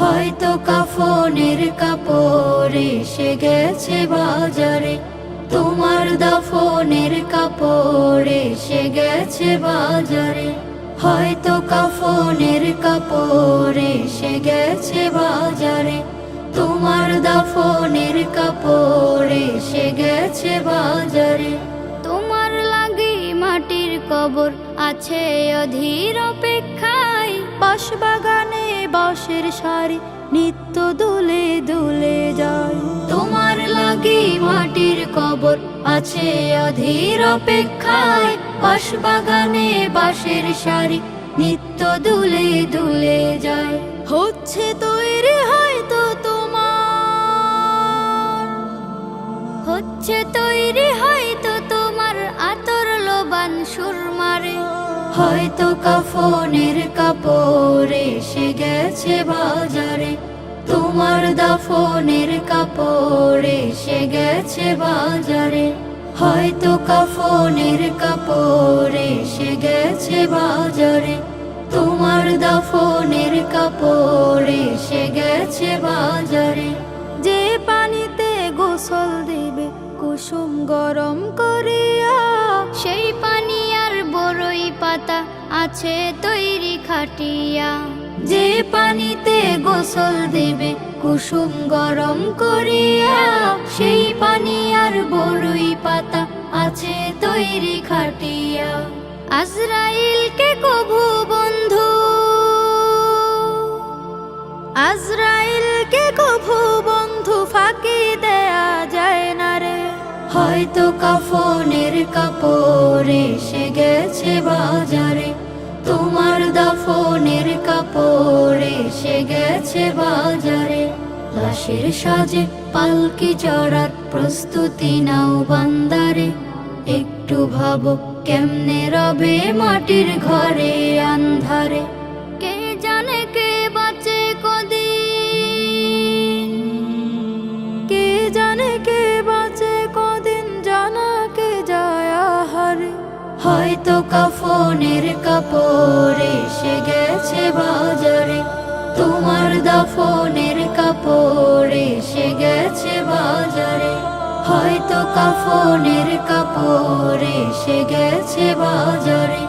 হয়তো কাফনের কাপড় এসে গেছে বাজারে, তোমার দাফনের কাপড় এসে গেছে বাজারে। হয়তো কাফনের কাপড় এসে গেছে বাজারে, তোমার দাফনের কাপড় এসে গেছে বাজারে। তোমার লাগি মাটির কবর আছে অধীর অপেক্ষায় বাঁশ বাগানে বাঁশের সারি নিত্য দুলে দুলে যায়। তোমার লাগি মাটির কবর আছে অধীর অপেক্ষায়। বাঁশ বাগানে বাঁশের সারি নিত্য দুলে দুলে যায়। হচ্ছে তৈরি হয়তো তোমার। হচ্ছে তৈরি হয়তো তোমার আতর লোবান সুরমারে। হয়তো কাফনের কাপড় গেছে বাজারে, তোমার দাফনের কাপড় এসে গেছে বাজারে। হয়তো কাফনের কাপড় এসে গেছে বাজারে, তোমার দাফনের কাপড় এসে গেছে বাজারে। যে পানিতে গোসল দিবে, কুসুম গরম করিয়া, সেই পানি আর বড়ই পাতা আছে তৈরি খাটিয়া। যে পানিতে গোসল দেবে, কুসুম গরম করিয়া সেই পানি আর বড়ই পাতা আছে তৈরি খাটিয়া। আজরাইলকে কভু বন্ধু, আজরাইলকে কভু বন্ধু, ফাঁকি দেয়া যায় না রে। হয়তো কাফনের কাপড়ে এসে গেছে বাজারে, তোমার কাপড় এসে গেছে বাজারে। লাশের সাজে পালকি চড়ার প্রস্তুতি নাও বান্দারে। একটু ভাবো কেমনে রবে মাটির ঘরে আন্ধারে। কে জানে কে বাঁচে কদিন। কে জানে কে বাঁচে কদিন হয়তো কাফনের কাপড় এসে গেছে বাজারে। তোমার দাফনের কাপড় এসে গেছে বাজারে। হয়তো কাফনের কাপড় এসে গেছে বাজারে।